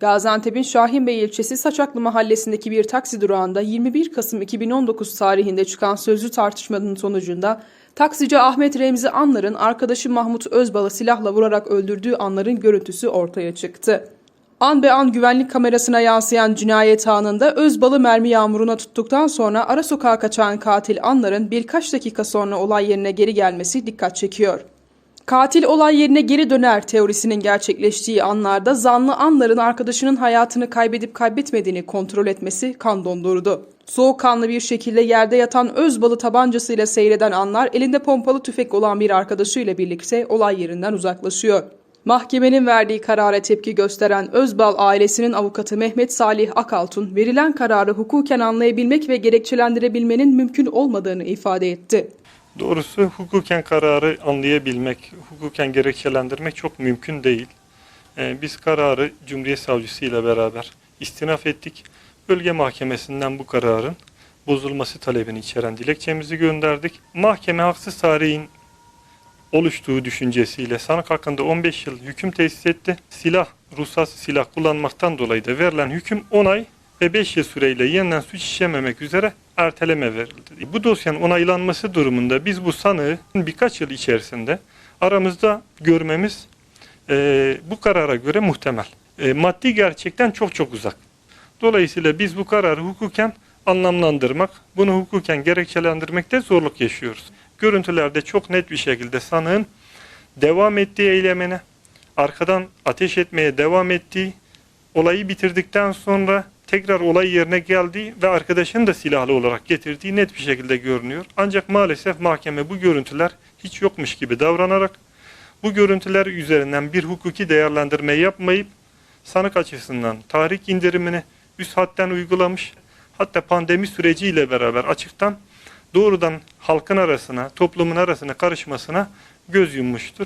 Gaziantep'in Şahinbey ilçesi Saçaklı mahallesindeki bir taksi durağında 21 Kasım 2019 tarihinde çıkan sözlü tartışmanın sonucunda taksici Ahmet Remzi Anlar'ın arkadaşı Mahmut Özbal'ı silahla vurarak öldürdüğü anların görüntüsü ortaya çıktı. An be an güvenlik kamerasına yansıyan cinayet anında Özbal'ı mermi yağmuruna tuttuktan sonra ara sokağa kaçan katil Anlar'ın birkaç dakika sonra olay yerine geri gelmesi dikkat çekiyor. Katil olay yerine geri döner teorisinin gerçekleştiği anlarda zanlı anların arkadaşının hayatını kaybedip kaybetmediğini kontrol etmesi kan dondurdu. Soğukkanlı bir şekilde yerde yatan Özbal'ı tabancasıyla seyreden anlar elinde pompalı tüfek olan bir arkadaşıyla birlikte olay yerinden uzaklaşıyor. Mahkemenin verdiği karara tepki gösteren Özbal ailesinin avukatı Mehmet Salih Akaltun verilen kararı hukuken anlayabilmek ve gerekçelendirebilmenin mümkün olmadığını ifade etti. Doğrusu hukuken kararı anlayabilmek, hukuken gerekçelendirmek çok mümkün değil. Ee, Biz kararı Cumhuriyet Savcısı ile beraber istinaf ettik. Bölge Mahkemesi'nden bu kararın bozulması talebini içeren dilekçemizi gönderdik. Mahkeme haksız tarihin oluştuğu düşüncesiyle sanık hakkında 15 yıl hüküm tesis etti. Silah, ruhsatsız silah kullanmaktan dolayı da verilen hüküm 10 ay ve 5 yıl süreyle yeniden suç işlememek üzere erteleme verildi. Bu dosyanın onaylanması durumunda biz bu sanığı birkaç yıl içerisinde aramızda görmemiz e, bu karara göre muhtemel. E, maddi gerçekten çok çok uzak. Dolayısıyla biz bu kararı hukuken anlamlandırmak, bunu hukuken gerekçelendirmekte zorluk yaşıyoruz. Görüntülerde çok net bir şekilde sanığın devam ettiği eylemine, arkadan ateş etmeye devam ettiği, olayı bitirdikten sonra tekrar olay yerine geldiği ve arkadaşını da silahlı olarak getirdiği net bir şekilde görünüyor. Ancak maalesef mahkeme bu görüntüler hiç yokmuş gibi davranarak bu görüntüler üzerinden bir hukuki değerlendirme yapmayıp sanık açısından tahrik indirimini üst hatten uygulamış. Hatta pandemi süreciyle beraber açıktan doğrudan halkın arasına, toplumun arasına karışmasına göz yummuştur.